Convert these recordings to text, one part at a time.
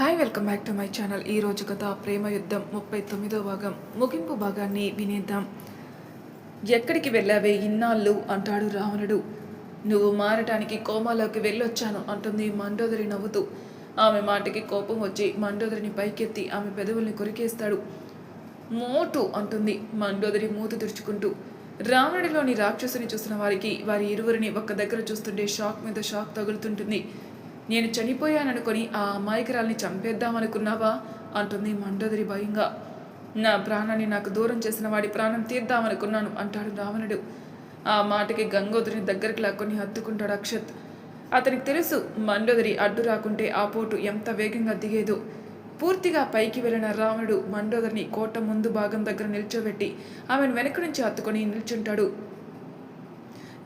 Hi welcome back to my channel ఈ రోజు కథ ప్రేమ యుద్ధం ముప్పై తొమ్మిదో భాగం. ముగింపు భాగాన్ని వినేద్దాం. ఎక్కడికి వెళ్ళావే ఇన్నాళ్ళు? అంటాడు రావణుడు. నువ్వు మారటానికి కోమాలోకి వెళ్ళొచ్చాను అంటుంది మండోదరి నవ్వుతూ. ఆమె మాటకి కోపం వచ్చి మండోదరిని పైకెత్తి ఆమె పెదవుల్ని కొరికేస్తాడు. మోటు అంటుంది మండోదరి మూత తుడుచుకుంటూ. రావణుడిలోని రాక్షసుని చూసిన వారికి వారి ఇరువురిని ఒక్క దగ్గర చూస్తుంటే షాక్ మీద షాక్ తగులుతుంటుంది. నేను చనిపోయాననుకొని ఆ అమాయకురాల్ని చంపేద్దామనుకున్నావా? అంటుంది మండోదరి భయంగా. నా ప్రాణాన్ని నాకు దూరం చేసిన వాడి ప్రాణం తీద్దామనుకున్నాను అంటాడు రావణుడు. ఆ మాటకి గంగోదరిని దగ్గరికి లాక్కొని హత్తుకుంటాడు అక్షత్. అతనికి తెలుసు మండోదరి అడ్డు రాకుంటే ఆ పోటు ఎంత వేగంగా దిగేదో. పూర్తిగా పైకి వెళ్ళిన రావణుడు మండోదరిని కోట ముందు భాగం దగ్గర నిల్చోబెట్టి ఆమెను వెనక నుంచి హత్తుకొని నిల్చుంటాడు.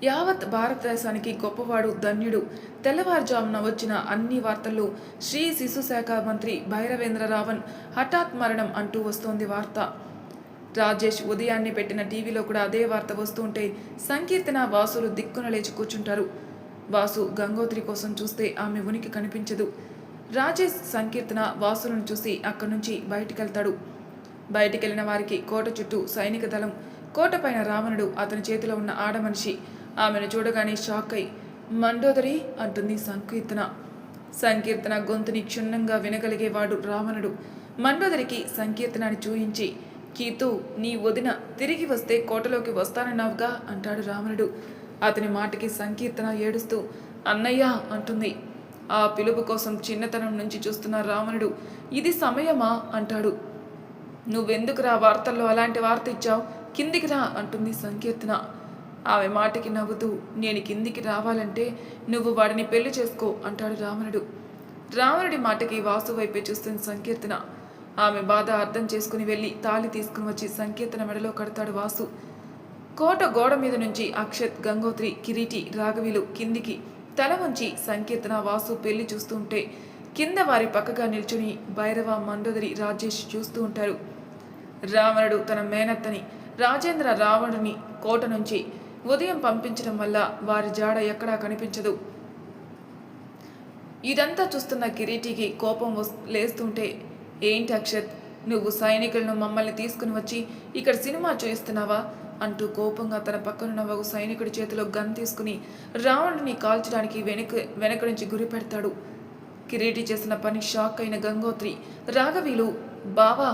యావత్ భారతదేశానికి గొప్పవాడు ధన్యుడు. తెల్లవారుజామున వచ్చిన అన్ని వార్తల్లో శ్రీ శిశు శాఖ మంత్రి భైరవేంద్ర రావణ్ హఠాత్ మరణం అంటూ వస్తోంది వార్త. రాజేష్ ఉదయాన్నే పెట్టిన టీవీలో కూడా అదే వార్త వస్తుంటే సంకీర్తన వాసులు దిక్కున లేచి కూర్చుంటారు. వాసు గంగోత్రి కోసం చూస్తే ఆమె ఉనికి కనిపించదు. రాజేష్ సంకీర్తన వాసులను చూసి అక్కడి నుంచి బయటికెళ్తాడు. బయటికెళ్ళిన వారికి కోట చుట్టూ సైనిక దళం కోటపైన రావణుడు అతని చేతిలో ఉన్న ఆడమనిషి. ఆమెను చూడగానే షాక్ అయి మండోదరి అంటుంది సంకీర్తన. సంకీర్తన గొంతుని క్షుణ్ణంగా వినగలిగేవాడు రావణుడు. మండోదరికి సంకీర్తనాన్ని చూయించి కీతు నీ వదిన తిరిగి వస్తే కోటలోకి వస్తానన్నావుగా అంటాడు రావణుడు. అతని మాటకి సంకీర్తన ఏడుస్తూ అన్నయ్య అంటుంది. ఆ పిలుపు కోసం చిన్నతనం నుంచి చూస్తున్న రావణుడు ఇది సమయమా అంటాడు. నువ్వెందుకు రా వార్తల్లో అలాంటి వార్త ఇచ్చావు? కిందికి రా అంటుంది సంకీర్తన. ఆమె మాటకి నవ్వుతూ నేను కిందికి రావాలంటే నువ్వు వాడిని పెళ్ళి చేసుకో అంటాడు రావణుడు. రావణుడి మాటకి వాసు వైపే చూస్తున్న సంకీర్తన. ఆమె బాధ అర్థం చేసుకుని వెళ్ళి తాళి తీసుకుని వచ్చి సంకీర్తన మెడలో కడతాడు వాసు. కోట గోడ మీద నుంచి అక్షత్ గంగోత్రి కిరీటి రాఘవిలు కిందికి తల ఉంచి సంకీర్తన వాసు పెళ్ళి చూస్తుంటే కింద వారి పక్కగా నిల్చుని భైరవ మండోదరి రాజేష్ చూస్తూ ఉంటారు. రావణుడు తన మేనత్తని రాజేంద్ర రావణుని కోట నుంచి ఉదయం పంపించడం వల్ల వారి జాడ ఎక్కడా కనిపించదు. ఇదంతా చూస్తున్న కిరీటికి కోపం లేస్తుంటే ఏంటి అక్షత్? నువ్వు సైనికులను మమ్మల్ని తీసుకుని వచ్చి ఇక్కడ సినిమా చూయిస్తున్నావా? అంటూ కోపంగా తన పక్కనున్న ఒక సైనికుడి చేతిలో గన్ తీసుకుని రావణుని కాల్చడానికి వెనుక వెనక నుంచి గురి పెడతాడు. కిరీటి చేసిన పని షాక్ అయిన గంగోత్రి రాఘవీలు బావా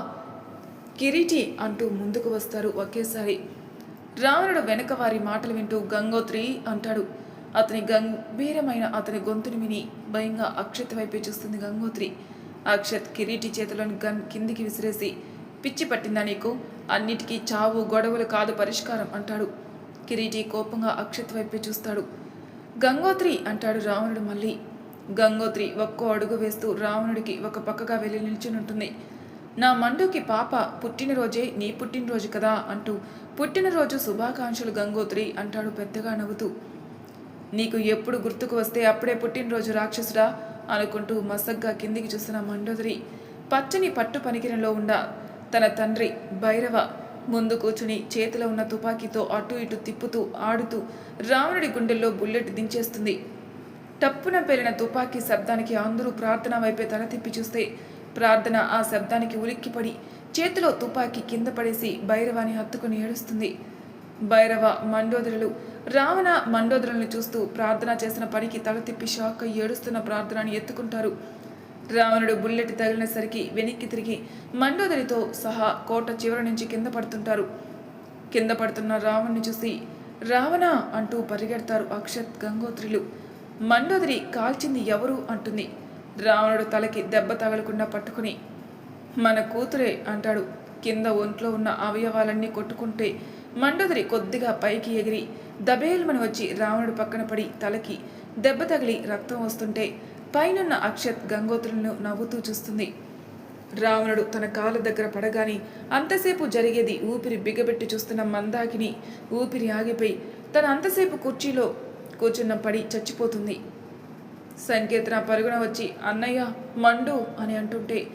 కిరీటి అంటూ ముందుకు వస్తారు ఒకేసారి. రావణుడు వెనక వారి మాటలు వింటూ గంగోత్రి అంటాడు అతని గంభీరమైన అతని గొంతుని విని భయంగా అక్షత్ వైపే చూస్తుంది గంగోత్రి. అక్షత్ కిరీటి చేతిలోని గన్ కిందికి విసిరేసి పిచ్చి పట్టిందా నీకు? అన్నిటికీ చావు గొడవలు కాదు పరిష్కారం అంటాడు. కిరీటి కోపంగా అక్షత్ వైపే చూస్తాడు. గంగోత్రి అంటాడు రావణుడు మళ్ళీ. గంగోత్రి ఒక్కో అడుగు వేస్తూ రావణుడికి ఒక పక్కగా వెళ్ళి నిల్చునుంటుంది నా మండుకి పాప పుట్టినరోజే నీ పుట్టినరోజు కదా అంటూ పుట్టినరోజు శుభాకాంక్షలు గంగోత్రి అంటాడు పెద్దగా నవ్వుతూ. నీకు ఎప్పుడు గుర్తుకు వస్తే అప్పుడే పుట్టినరోజు రాక్షసుడా అనుకుంటూ మసగ్గా కిందికి చూసిన మండోదరి పచ్చని పట్టు పనికిరంలో ఉన్న తన తండ్రి భైరవ ముందు కూర్చుని చేతిలో ఉన్న తుపాకీతో అటు ఇటు తిప్పుతూ ఆడుతూ రావణుడి గుండెల్లో బుల్లెట్ దించేస్తుంది. టప్పున పేలిన తుపాకీ శబ్దానికి అందరూ ప్రార్థన వైపే తల తిప్పి చూస్తే ప్రార్థన ఆ శబ్దానికి ఉలిక్కిపడి చేతిలో తుపాకీ కింద పడేసి భైరవాని హత్తుకుని ఏడుస్తుంది. భైరవ మండోదరులు రావణ మండోదరులను చూస్తూ ప్రార్థన చేసిన పనికి తల తిప్పి షాక్ ఏడుస్తున్న ప్రార్థనని ఎత్తుకుంటారు. రావణుడు బుల్లెట్ తగిలినసరికి వెనక్కి తిరిగి మండోదరితో సహా కోట చివరి నుంచి కింద పడుతుంటారు. కింద పడుతున్న రావణ్ణి చూసి రావణ! అంటూ పరిగెడతారు అక్షత్ గంగోత్రిలు. మండోదరి కాల్చింది ఎవరు? అంటుంది. రావణుడు తలకి దెబ్బ తగలకుండా పట్టుకుని మన కూతురే అంటాడు. కింద ఒంట్లో ఉన్న అవయవాలన్నీ కొట్టుకుంటే మండోదరి కొద్దిగా పైకి ఎగిరి దబేల్మని వచ్చి రావణుడు పక్కన పడి తలకి దెబ్బ తగిలి రక్తం వస్తుంటే పైనున్న అక్షత్ గంగోత్రులను నవ్వుతూ చూస్తుంది. రావణుడు తన కాళ్ళ దగ్గర పడగాని అంతసేపు జరిగేది ఊపిరి బిగబెట్టి చూస్తున్న మందాకిని ఊపిరి ఆగిపోయి తన అంతసేపు కుర్చీలో కూర్చున్న పడి చచ్చిపోతుంది. సంకేతన పరుగున వచ్చి అన్నయ్య మండు అని అంటుంటే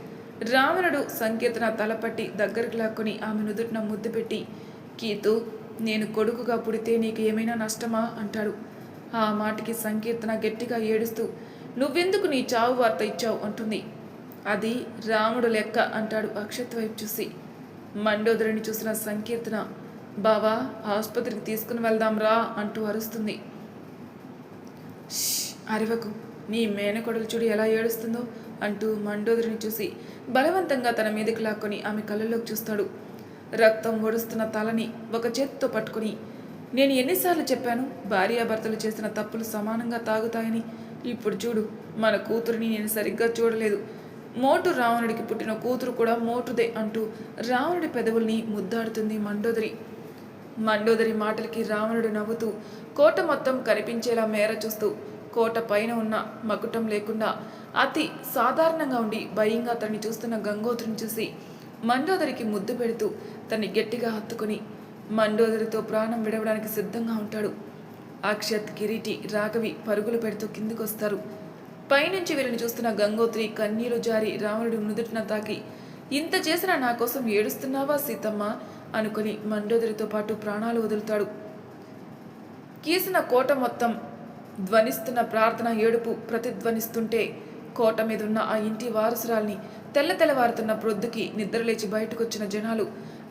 రావణుడు సంకేతన తలపట్టి దగ్గరికి లాక్కుని ఆమె నుదుటిన ముద్దు పెట్టి కీతు నేను కొడుకుగా పుడితే నీకు ఏమైనా నష్టమా? అంటాడు. ఆ మాటకి సంకీర్తన గట్టిగా ఏడుస్తూ నువ్వెందుకు నీ చావు వార్త ఇచ్చావు? అంటుంది. అది రాముడు లెక్క అంటాడు అక్షత్ వైపు చూసి. మండోదరిని చూసిన సంకీర్తన బావా ఆసుపత్రికి తీసుకుని వెళ్దాం రా అంటూ అరుస్తుంది. అరవకు. నీ మేనకొడలు చూడు ఎలా ఏడుస్తుందో అంటూ మండోదరిని చూసి బలవంతంగా తన మీదకి లాక్కొని ఆమె కళ్ళలోకి చూస్తాడు. రక్తం ఒడుస్తున్న తలని ఒక చేత్తో పట్టుకుని నేను ఎన్నిసార్లు చెప్పాను భార్యాభర్తలు చేసిన తప్పులు సమానంగా తాగుతాయని. ఇప్పుడు చూడు మన కూతురిని నేను సరిగ్గా చూడలేదు. మోటు రావణుడికి పుట్టిన కూతురు కూడా మోటుదే అంటూ రావణుడి పెదవుల్ని ముద్దాడుతుంది మండోదరి. మండోదరి మాటలకి రావణుడు నవ్వుతూ కోట మొత్తం కనిపించేలా మేర చూస్తూ కోట పైన ఉన్న మకుటం లేకుండా అతి సాధారణంగా ఉండి భయంగా తనని చూస్తున్న గంగోత్రిని చూసి మండోదరికి ముద్దు పెడుతూ తన్ని గట్టిగా హత్తుకుని మండోదరితో ప్రాణం విడవడానికి సిద్ధంగా ఉంటాడు. అక్షత్ కిరీటి రాఘవి పరుగులు పెడుతూ కిందికొస్తారు. పైనుంచి వీరిని చూస్తున్న గంగోత్రి కన్నీరు జారి రావణుడి నుదుటిన తాకి ఇంత చేసిన నా కోసం ఏడుస్తున్నావా సీతమ్మ? అనుకుని మండోదరితో పాటు ప్రాణాలు వదులుతాడు. గీసిన కోట మొత్తం ధ్వనిస్తున్న ప్రార్థన ఏడుపు ప్రతిధ్వనిస్తుంటే కోట మీదున్న ఆ ఇంటి వారసురాల్ని తెల్ల తెల్లవారుతున్న ప్రొద్దుకి నిద్రలేచి బయటకొచ్చిన జనాలు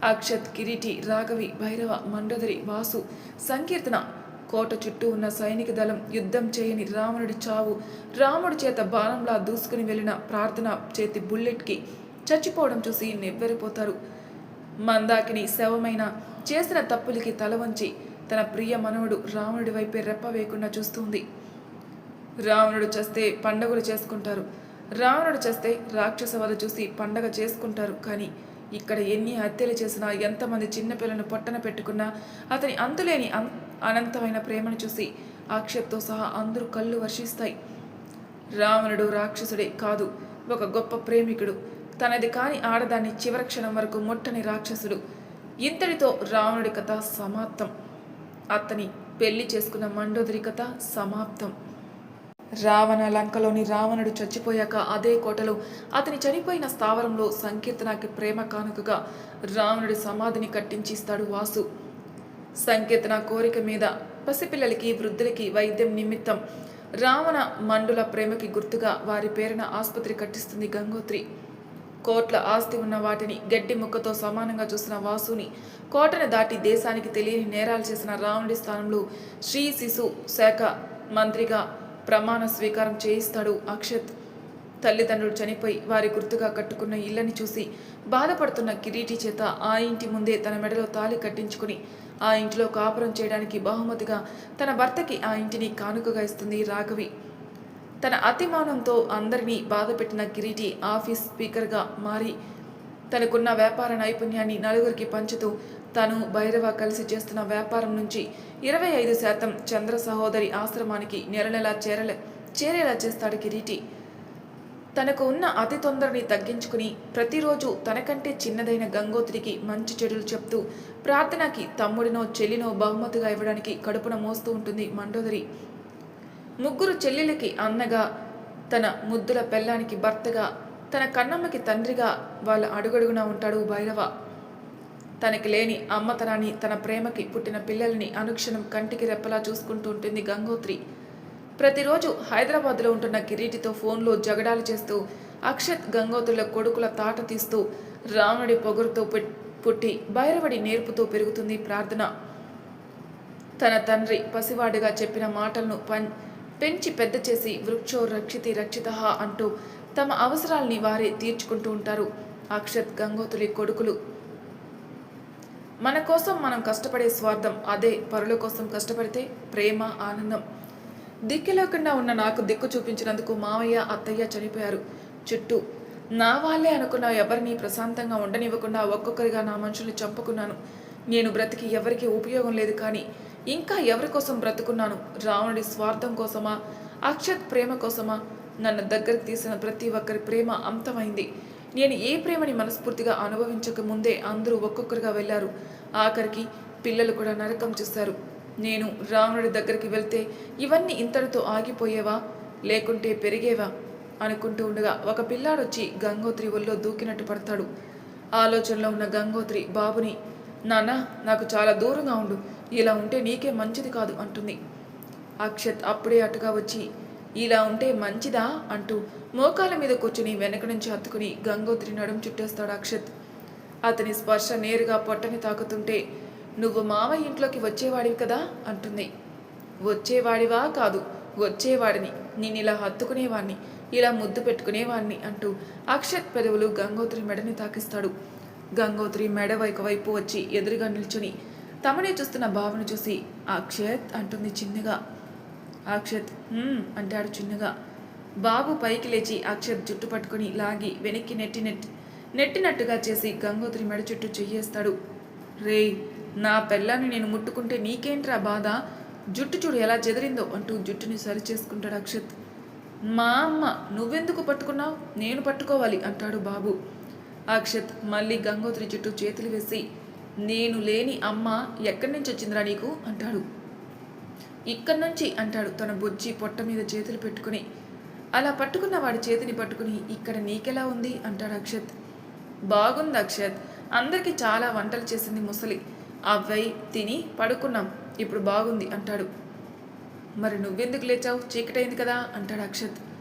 అక్షత్ కిరీటి రాఘవి భైరవ మండోదరి వాసు సంకీర్తన కోట చుట్టూ ఉన్న సైనిక దళం యుద్ధం చేయని రావణుడి చావు రాముడి చేత బాణంలా దూసుకుని వెళ్ళిన ప్రార్థన చేతి బుల్లెట్కి చచ్చిపోవడం చూసి నెవ్వెరిపోతారు. మందాకిని శవమైన చేసిన తప్పులకి తల వంచి తన ప్రియ మనవడు రావణుడి వైపే రెప్ప వేయకుండా చూస్తుంది. రావణుడు చస్తే పండగలు చేసుకుంటారు. రావణుడు చస్తే రాక్షస వధ చూసి పండగ చేసుకుంటారు. కానీ ఇక్కడ ఎన్ని హత్యలు చేసినా ఎంతమంది చిన్నపిల్లను పొట్టన పెట్టుకున్నా అతని అంతులేని అన్- అనంతమైన ప్రేమను చూసి ఆక్షేప్తో సహా అందరూ కళ్ళు వర్షిస్తాయి. రావణుడు రాక్షసుడే కాదు ఒక గొప్ప ప్రేమికుడు. తనది కాని ఆడదాన్ని చివరి క్షణం వరకు ముట్టని రాక్షసుడు. ఇంతటితో రావణుడి కథ సమాప్తం. అతని పెళ్ళి చేసుకున్న మండోదరి కథ సమాప్తం. రావణ లంకలోని రావణుడు చచ్చిపోయాక అదే కోటలో అతని చనిపోయిన స్థావరంలో సంకీర్తనకి ప్రేమ కానుకగా రావణుడి సమాధిని కట్టించిస్తాడు వాసు. సంకీర్తన కోరిక మీద పసిపిల్లలకి వృద్ధులకి వైద్యం నిమిత్తం రావణ మండుల ప్రేమకి గుర్తుగా వారి పేరున ఆసుపత్రి కట్టిస్తుంది గంగోత్రి. కోట్ల ఆస్తి ఉన్న వాటిని గడ్డి ముక్కతో సమానంగా చూసిన వాసుని కోటను దాటి దేశానికి తెలియని నేరాలు చేసిన రావణుడి స్థానంలో శ్రీ శిశు శాఖ మంత్రిగా ప్రమాణ స్వీకారం చేయిస్తాడు అక్షత్. తల్లిదండ్రులు చనిపోయి వారి గుర్తుగా కట్టుకున్న ఇళ్ళని చూసి బాధపడుతున్న కిరీటి చేత ఆ ఇంటి ముందే తన మెడలో తాళి కట్టించుకుని ఆ ఇంటిలో కాపురం చేయడానికి బహుమతిగా తన భర్తకి ఆ ఇంటిని కానుకగా ఇస్తుంది రాఘవి. తన అతిమానంతో అందరినీ బాధపెట్టిన కిరీటి ఆఫీస్ స్పీకర్గా మారి తనకున్న వ్యాపార నైపుణ్యాన్ని నలుగురికి పంచుతూ తను భైరవ కలిసి చేస్తున్న వ్యాపారం నుంచి ఇరవై ఐదు శాతం చంద్ర సహోదరి ఆశ్రమానికి నెల నెలా చేరలే చేరేలా చేస్తాడు కిరీటి. తనకు ఉన్న అతి తొందరని తగ్గించుకుని ప్రతిరోజు తనకంటే చిన్నదైన గంగోత్రికి మంచి చెడులు చెప్తూ ప్రార్థనకి తమ్ముడినో చెల్లినో బహుమతిగా ఇవ్వడానికి కడుపున మోస్తూ ఉంటుంది మండోదరి. ముగ్గురు చెల్లెలకి అన్నగా తన ముద్దుల పెళ్ళానికి భర్తగా తన కన్నమ్మకి తండ్రిగా వాళ్ళ అడుగడుగునా ఉంటాడు భైరవ. తనకి లేని అమ్మతనాన్ని తన ప్రేమకి పుట్టిన పిల్లల్ని అనుక్షణం కంటికి రెప్పలా చూసుకుంటూ ఉంటుంది గంగోత్రి. ప్రతిరోజు హైదరాబాద్లో ఉంటున్న కిరీటితో ఫోన్లో జగడాలు చేస్తూ అక్షత్ గంగోత్రుల కొడుకుల తాట తీస్తూ రావణుడి పొగరుతో పుట్టి భైరవడి నేర్పుతూ పెరుగుతుంది ప్రార్థన. తన తండ్రి పసివాడిగా చెప్పిన మాటలను పం పెంచి పెద్ద చేసి వృక్షో రక్షితి రక్షిత అంటూ తమ అవసరాల్ని వారే తీర్చుకుంటూ ఉంటారు. అక్షత్ గంగోతులి కొడుకులు. మన కోసం మనం కష్టపడే స్వార్థం అదే పరుల కోసం కష్టపడితే ప్రేమ ఆనందం. దిక్కు లేకుండా ఉన్న నాకు దిక్కు చూపించినందుకు మావయ్య అత్తయ్య చనిపోయారు. చుట్టూ నా వాళ్ళే అనుకున్న ఎవరిని ప్రశాంతంగా ఉండనివ్వకుండా ఒక్కొక్కరిగా నా మనుషుల్ని చంపుకున్నాను. నేను బ్రతికి ఎవరికీ ఉపయోగం లేదు కానీ ఇంకా ఎవరి కోసం బ్రతుకున్నాను? రావణుడి స్వార్థం కోసమా? అక్షత్ ప్రేమ కోసమా? నన్ను దగ్గరకు తీసిన ప్రతి ఒక్కరి ప్రేమ అంతమైంది. నేను ఏ ప్రేమని మనస్ఫూర్తిగా అనుభవించక ముందే అందరూ ఒక్కొక్కరుగా వెళ్ళారు. ఆఖరికి పిల్లలు కూడా నరకం చూశారు. నేను రావణుడి దగ్గరికి వెళ్తే ఇవన్నీ ఇంతటితో ఆగిపోయేవా? లేకుంటే పెరిగేవా? అనుకుంటూ ఉండగా ఒక పిల్లాడొచ్చి గంగోత్రి ఒళ్ళో దూకినట్టు పడతాడు. ఆలోచనలో ఉన్న గంగోత్రి బాబుని నాన్న నాకు చాలా దూరంగా ఉండు. ఇలా ఉంటే నీకే మంచిది కాదు అంటుంది. అక్షత్ అప్పుడే అటుగా వచ్చి ఇలా ఉంటే మంచిదా అంటూ మోకాల మీద కూర్చుని వెనక నుంచి హత్తుకుని గంగోత్రి నడుం చుట్టేస్తాడు అక్షత్. అతని స్పర్శ నేరుగా పొట్టని తాకుతుంటే నువ్వు మావయ్య ఇంట్లోకి వచ్చేవాడివి కదా? అంటుంది. వచ్చేవాడివా కాదు వచ్చేవాడిని. నేను ఇలా హత్తుకునేవాణ్ణి ఇలా ముద్దు పెట్టుకునేవాణ్ణి అంటూ అక్షత్ పెదవులు గంగోత్రి మెడని తాకిస్తాడు. గంగోత్రి మెడ వైపు వైపు వచ్చి ఎదురుగా నిల్చుని తమనే చూస్తున్న బావను చూసి అక్షత్ అంటుంది చిన్నగా. అక్షత్ అంటాడు చిన్నగా. బాబు పైకి లేచి అక్షత్ జుట్టు పట్టుకుని లాగి వెనక్కి నెట్టి నెట్టి నెట్టినట్టుగా చేసి గంగోత్రి మెడ చుట్టూ చెయ్యేస్తాడు. రేయ్ నా పెళ్ళాన్ని నేను ముట్టుకుంటే నీకేంట్రా బాధ? జుట్టు చూడు ఎలా చెదిరిందో అంటూ జుట్టుని సరి చేసుకుంటాడు అక్షత్ మా అమ్మ నువ్వెందుకు పట్టుకున్నావు? నేను పట్టుకోవాలి అంటాడు బాబు. అక్షత్ మళ్ళీ గంగోత్రి చుట్టూ చేతులు వేసి నేను లేని అమ్మ ఎక్కడి నుంచి వచ్చిందిరా నీకు? అంటాడు. ఇక్కడి నుంచి అంటాడు తన బొజ్జి పొట్ట మీద చేతులు పెట్టుకుని. అలా పట్టుకున్న వాడి చేతిని పట్టుకుని ఇక్కడ నీకెలా ఉంది? అంటాడు అక్షత్. బాగుంది అక్షత్. అందరికీ చాలా వంటలు చేసింది ముసలి. అవ్వై తిని పడుకున్నాం. ఇప్పుడు బాగుంది అంటాడు. మరి నువ్వెందుకు లేచావు? చీకటైంది కదా అంటాడు అక్షత్.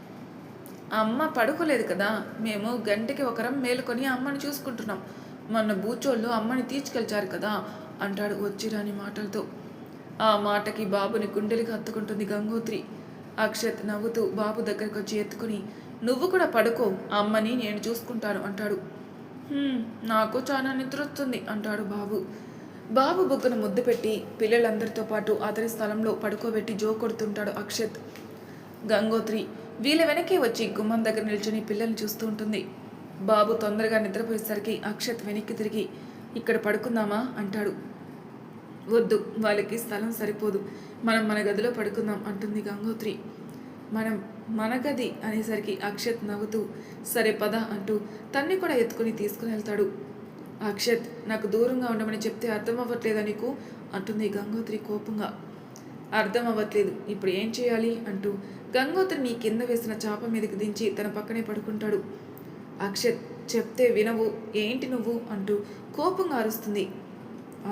అమ్మ పడుకోలేదు కదా మేము గంటకి ఒకరం మేలుకొని అమ్మని చూసుకుంటున్నాం. మొన్న బూచోళ్ళు అమ్మని తీసుకెళ్చారు కదా అంటాడు వచ్చిరాని మాటలతో. ఆ మాటకి బాబుని గుండెలకి హత్తుకుంటుంది గంగోత్రి. అక్షత్ నవ్వుతూ బాబు దగ్గరకు వచ్చి ఎత్తుకుని నువ్వు కూడా పడుకో అమ్మని నేను చూసుకుంటాను అంటాడు. నాకు చాలా నిద్ర వస్తుంది అంటాడు బాబు. బాబు బుగ్గను ముద్దు పెట్టి పిల్లలందరితో పాటు అతని స్థలంలో పడుకోబెట్టి జో కొడుతుంటాడు అక్షత్. గంగోత్రి వీళ్ళ వెనక్కి వచ్చి గుమ్మం దగ్గర నిల్చుని పిల్లల్ని చూస్తూ ఉంటుంది. బాబు తొందరగా నిద్రపోయేసరికి అక్షత్ వెనక్కి తిరిగి ఇక్కడ పడుకుందామా? అంటాడు. వద్దు వాళ్ళకి స్థలం సరిపోదు. మనం మన గదిలో పడుకుందాం అంటుంది గంగోత్రి. మనం మన గది అనేసరికి అక్షత్ నవ్వుతూ సరే పద అంటూ తన్ని కూడా ఎత్తుకుని తీసుకుని వెళ్తాడు. అక్షత్ నాకు దూరంగా ఉండమని చెప్తే అర్థం అవ్వట్లేదా నీకు? అంటుంది గంగోత్రి కోపంగా. అర్థం అవ్వట్లేదు. ఇప్పుడు ఏం చేయాలి? అంటూ గంగోత్రిని కింద వేసిన చాప మీదకి దించి తన పక్కనే పడుకుంటాడు. అక్షత్ చెప్తే వినవు ఏంటి నువ్వు? అంటూ కోపంగా అరుస్తుంది.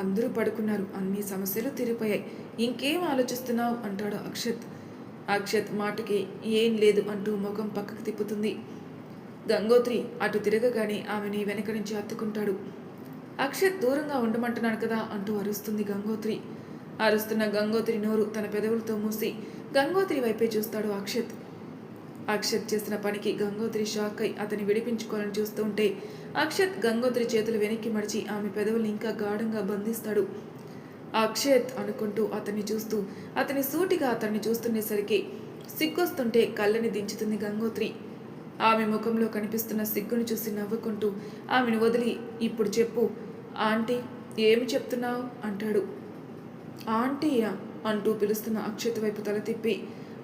అందరూ పడుకున్నారు. అన్ని సమస్యలు తీరిపోయాయి. ఇంకేం ఆలోచిస్తున్నావు? అంటాడు అక్షత్. అక్షత్ మాటకి ఏం లేదు అంటూ ముఖం పక్కకు తిప్పుతుంది. గంగోత్రి అటు తిరగగానే ఆమెని వెనక నుంచి హత్తుకుంటాడు అక్షత్ దూరంగా ఉండమంటున్నాను కదా అంటూ అరుస్తుంది గంగోత్రి. అరుస్తున్న గంగోత్రి నోరు తన పెదవులతో మూసి గంగోత్రి వైపే చూస్తాడు అక్షత్. అక్షత్ చేసిన పనికి గంగోత్రి షాక్ అయి అతని విడిపించుకోవాలని చూస్తుంటే అక్షత్ గంగోత్రి చేతులు వెనక్కి మడిచి ఆమె పెదవుల్ని ఇంకా గాఢంగా బంధిస్తాడు. అక్షత్ అనుకుంటూ అతన్ని చూస్తూ అతని సూటిగా అతన్ని చూస్తుండేసరికి సిగ్గొస్తుంటే కళ్ళని దించుతుంది గంగోత్రి. ఆమె ముఖంలో కనిపిస్తున్న సిగ్గును చూసి నవ్వుకుంటూ ఆమెను వదిలి ఇప్పుడు చెప్పు ఆంటీ ఏమి చెప్తున్నావు? అంటాడు. ఆంటీయా? అంటూ పిలుస్తున్న అక్షత్ వైపు తల తిప్పి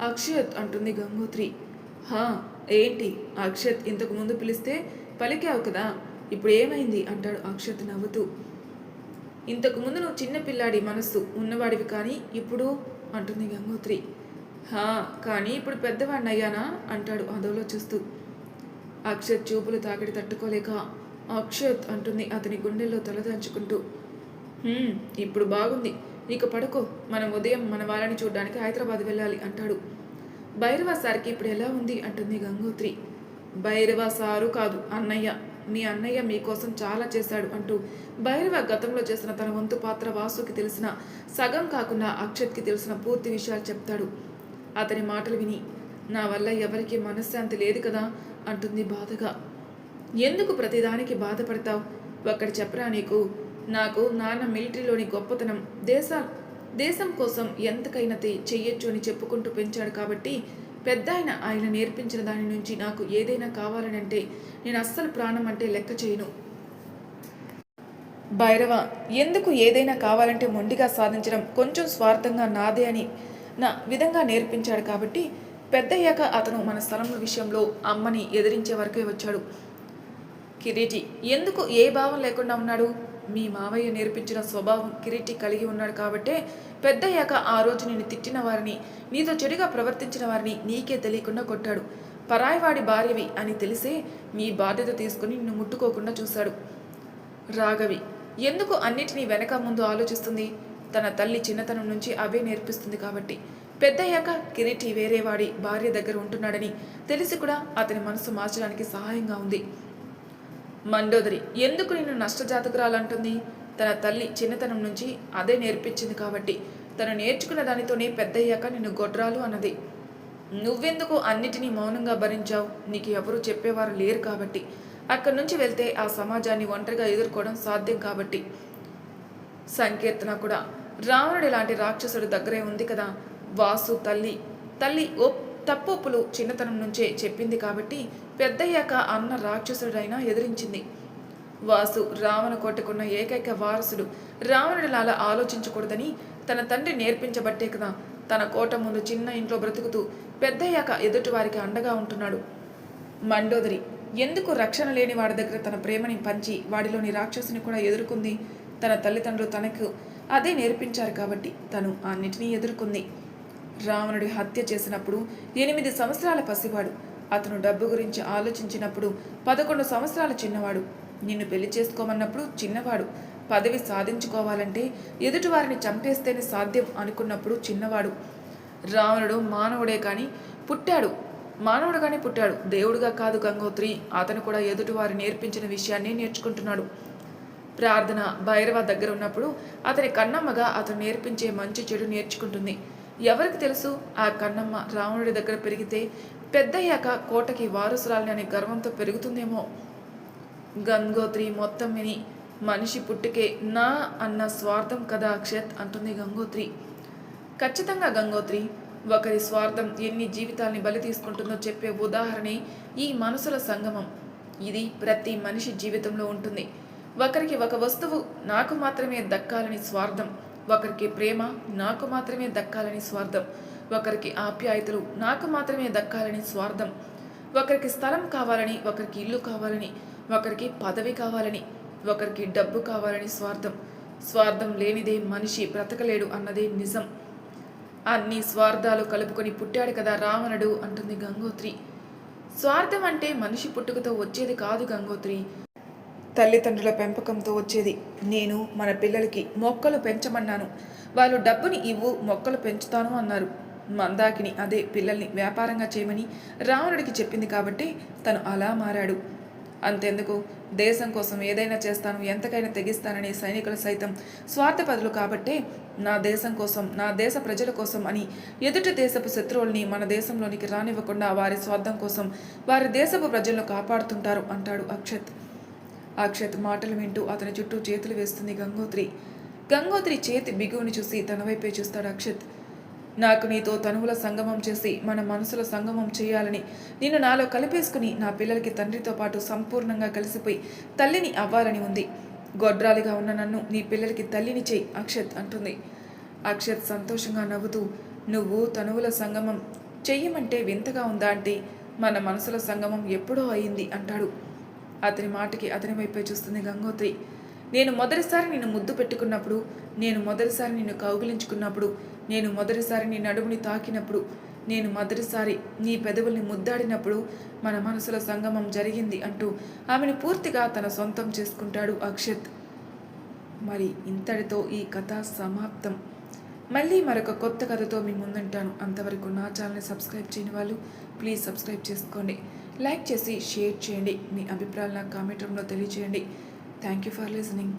అక్షత్ అంటుంది గంగోత్రి. హా ఏంటి? అక్షత్ ఇంతకు ముందు పిలిస్తే పలికావు కదా? ఇప్పుడు ఏమైంది? అంటాడు అక్షత్ నవ్వుతూ. ఇంతకు ముందు నువ్వు చిన్న పిల్లాడి మనస్సు ఉన్నవాడివి కానీ ఇప్పుడు అంటుంది గంగోత్రి. హా కానీ ఇప్పుడు పెద్దవాడిని అయ్యానా అంటాడు అదోలో చూస్తూ. అక్షత్ చూపులు తాకిడి తట్టుకోలేక అక్షత్ అంటుంది అతని గుండెల్లో తలదాచుకుంటూ "హ్మ్, ఇప్పుడు బాగుంది. ఇక పడుకో మనం ఉదయం మన వాళ్ళని చూడడానికి హైదరాబాద్ వెళ్ళాలి అంటాడు. భైరవ సార్కి ఇప్పుడు ఎలా ఉంది అంటుంది గంగోత్రి. భైరవ సారు కాదు అన్నయ్య. మీ అన్నయ్య మీకోసం చాలా చేశాడు అంటూ భైరవ గతంలో చేసిన తన వంతు పాత్ర వాసుకి తెలిసిన సగం కాకుండా అక్షత్కి తెలిసిన పూర్తి విషయాలు చెప్తాడు. అతని మాటలు విని నా వల్ల ఎవరికి మనశ్శాంతి లేదు కదా అంటుంది బాధగా. ఎందుకు ప్రతిదానికి బాధపడతావు? ఒక్కడి చెప్పరా నీకు? నాకు నాన్న మిలిటరీలోని గొప్పతనం దేశ దేశం కోసం ఎంతకైనా చెయ్యొచ్చు అని చెప్పుకుంటూ పెంచాడు కాబట్టి పెద్ద ఆయన ఆయన నేర్పించిన దాని నుంచి నాకు ఏదైనా కావాలని అంటే నేను అస్సలు ప్రాణం అంటే లెక్క చేయను. భైరవ ఎందుకు ఏదైనా కావాలంటే మొండిగా సాధించడం కొంచెం స్వార్థంగా నాదే అని నా విధంగా నేర్పించాడు కాబట్టి పెద్దయ్యాక అతను మన స్థలం విషయంలో అమ్మని ఎదిరించే వరకే వచ్చాడు. కిరీటి ఎందుకు ఏ భావం లేకుండా ఉన్నాడు? మీ మావయ్య నేర్పించిన స్వభావం కిరీటి కలిగి ఉన్నాడు కాబట్టే పెద్దయ్యాక ఆ రోజు నేను తిట్టిన వారిని నీతో చెడుగా ప్రవర్తించిన వారిని నీకే తెలియకుండా కొట్టాడు. పరాయివాడి భార్యవి అని తెలిసే మీ బాధ్యత తీసుకుని నిన్ను ముట్టుకోకుండా చూశాడు. రాఘవి ఎందుకు అన్నిటినీ వెనక ముందు ఆలోచిస్తుంది? తన తల్లి చిన్నతనం నుంచి అవే నేర్పిస్తుంది కాబట్టి. పెద్దయ్యాక కిరీటి వేరేవాడి భార్య దగ్గర ఉంటున్నాడని తెలిసి కూడా అతని మనసు మార్చడానికి సహాయంగా ఉంది. మండోదరి ఎందుకు నిన్ను నష్టజాతకురాలంటుంది? తన తల్లి చిన్నతనం నుంచి అదే నేర్పించింది కాబట్టి. తను నేర్చుకున్న దానితోనే పెద్దయ్యాక నిన్ను గొడ్రాలు అన్నది. నువ్వెందుకు అన్నిటినీ మౌనంగా భరించావు? నీకు ఎవరు చెప్పేవారు లేరు కాబట్టి. అక్కడి నుంచి వెళ్తే ఆ సమాజాన్ని ఒంటరిగా ఎదుర్కోవడం సాధ్యం కాబట్టి. సంకీర్తన కూడా. రావణుడి లాంటి రాక్షసుడు దగ్గరే ఉంది కదా. వాసు తల్లి. తల్లి ఓ తప్పులు చిన్నతనం నుంచే చెప్పింది కాబట్టి పెద్దయ్యాక అన్న రాక్షసుడైనా ఎదిరించింది. వాసు రావణ కోటకున్న ఏకైక వారసుడు. రావణుడిలాలా ఆలోచించకూడదని తన తండ్రి నేర్పించబట్టే కదా తన కోట ముందు చిన్న ఇంట్లో బ్రతుకుతూ పెద్దయ్యాక ఎదుటివారికి అండగా ఉంటున్నాడు. మండోదరి ఎందుకు రక్షణ లేని వాడి దగ్గర తన ప్రేమని పంచి వాడిలోని రాక్షసుని కూడా ఎదుర్కొంది? తన తల్లిదండ్రులు తనకు అదే నేర్పించారు కాబట్టి తను అన్నిటినీ ఎదుర్కొంది. రావణుడి హత్య చేసినప్పుడు ఎనిమిది సంవత్సరాల పసివాడు. అతను డబ్బు గురించి ఆలోచించినప్పుడు పదకొండు సంవత్సరాల చిన్నవాడు. నిన్ను పెళ్ళి చేసుకోమన్నప్పుడు చిన్నవాడు. పదవి సాధించుకోవాలంటే ఎదుటివారిని చంపేస్తేనే సాధ్యం అనుకున్నప్పుడు చిన్నవాడు. రావణుడు మానవుడే కానీ పుట్టాడు. మానవుడుగానే పుట్టాడు. దేవుడుగా కాదు గంగోత్రి. అతను కూడా ఎదుటివారు నేర్పించిన విషయాన్ని నేర్చుకుంటున్నాడు. ప్రార్థన భైరవ దగ్గర ఉన్నప్పుడు అతని కన్నమ్మగా అతను నేర్పించే మంచి చెడు నేర్చుకుంటుంది. ఎవరికి తెలుసు? ఆ కన్నమ్మ రావణుడి దగ్గర పెరిగితే పెద్దయ్యాక కోటకి వారసురాలని అనే గర్వంతో పెరుగుతుందేమో. గంగోత్రి మొత్తం విని మనిషి పుట్టుకే నా అన్న స్వార్థం కదా అక్షత్ అంటుంది గంగోత్రి. ఖచ్చితంగా గంగోత్రి ఒకరి స్వార్థం ఎన్ని జీవితాల్ని బలి తీసుకుంటుందో చెప్పే ఉదాహరణే ఈ మనసుల సంగమం. ఇది ప్రతి మనిషి జీవితంలో ఉంటుంది. ఒకరికి ఒక వస్తువు నాకు మాత్రమే దక్కాలని స్వార్థం. ఒకరికి ప్రేమ నాకు మాత్రమే దక్కాలని స్వార్థం. ఒకరికి ఆప్యాయతలు నాకు మాత్రమే దక్కాలని స్వార్థం. ఒకరికి స్థలం కావాలని ఒకరికి ఇల్లు కావాలని ఒకరికి పదవి కావాలని ఒకరికి డబ్బు కావాలని స్వార్థం. స్వార్థం లేనిదే మనిషి బ్రతకలేడు అన్నదే నిజం. అన్ని స్వార్థాలు కలుపుకొని పుట్టాడు కదా రావణుడు అంటుంది గంగోత్రి. స్వార్థం అంటే మనిషి పుట్టుకతో వచ్చేది కాదు గంగోత్రి. తల్లిదండ్రుల పెంపకంతో వచ్చేది. నేను మన పిల్లలకి మొక్కలు పెంచమన్నాను. వాళ్ళు డబ్బుని ఇవ్వు మొక్కలు పెంచుతాను అన్నారు. మందాకిని అదే పిల్లల్ని వ్యాపారంగా చేయమని రావణుడికి చెప్పింది కాబట్టి తను అలా మారాడు. అంతెందుకు? దేశం కోసం ఏదైనా చేస్తాను ఎంతకైనా తెగిస్తానని సైనికులు సైతం స్వార్థపదులు కాబట్టే నా దేశం కోసం నా దేశ ప్రజల కోసం అని ఎదుటి దేశపు శత్రువుల్ని మన దేశంలోనికి రానివ్వకుండా వారి స్వార్థం కోసం వారి దేశపు ప్రజలను కాపాడుతుంటారు అంటాడు అక్షత్. అక్షత్ మాటలు వింటూ అతని చుట్టూ చేతులు వేస్తుంది గంగోత్రి. గంగోత్రి చేతి బిగువుని చూసి తన వైపే చూస్తాడు అక్షత్. నాకు నీతో తనువుల సంగమం చేసి మన మనసుల సంగమం చేయాలని నిన్ను నాలో కలిపేసుకుని నా పిల్లలకి తండ్రితో పాటు సంపూర్ణంగా కలిసిపోయి తల్లిని అవ్వాలని ఉంది. గొడ్రాలిగా ఉన్న నన్ను నీ పిల్లలకి తల్లిని చేయి అక్షత్ అంటుంది. అక్షత్ సంతోషంగా నవ్వుతూ నువ్వు తనువుల సంగమం చెయ్యమంటే వింతగా ఉందా అంటే మన మనసుల సంగమం ఎప్పుడో అయింది అంటాడు. అతని మాటకి అతని వైపే చూస్తుంది గంగోత్రి. నేను మొదటిసారి నిన్ను ముద్దు పెట్టుకున్నప్పుడు నేను మొదటిసారి నిన్ను కౌగిలించుకున్నప్పుడు నేను మొదటిసారి నీ నడుముని తాకినప్పుడు నేను మొదటిసారి నీ పెదవుల్ని ముద్దాడినప్పుడు మన మనసుల సంగమం జరిగింది అంటూ ఆమెను పూర్తిగా తన సొంతం చేసుకుంటాడు అక్షత్. మరి ఇంతటితో ఈ కథ సమాప్తం. మళ్ళీ మరొక కొత్త కథతో మీ ముందుంటాను. అంతవరకు నా ఛానల్ని సబ్స్క్రైబ్ చేయని వాళ్ళు ప్లీజ్ సబ్స్క్రైబ్ చేసుకోండి. లైక్ చేసి షేర్ చేయండి. మీ అభిప్రాయాలు నాకు కామెంట్ రూమ్లో తెలియచేయండి. Thank you for listening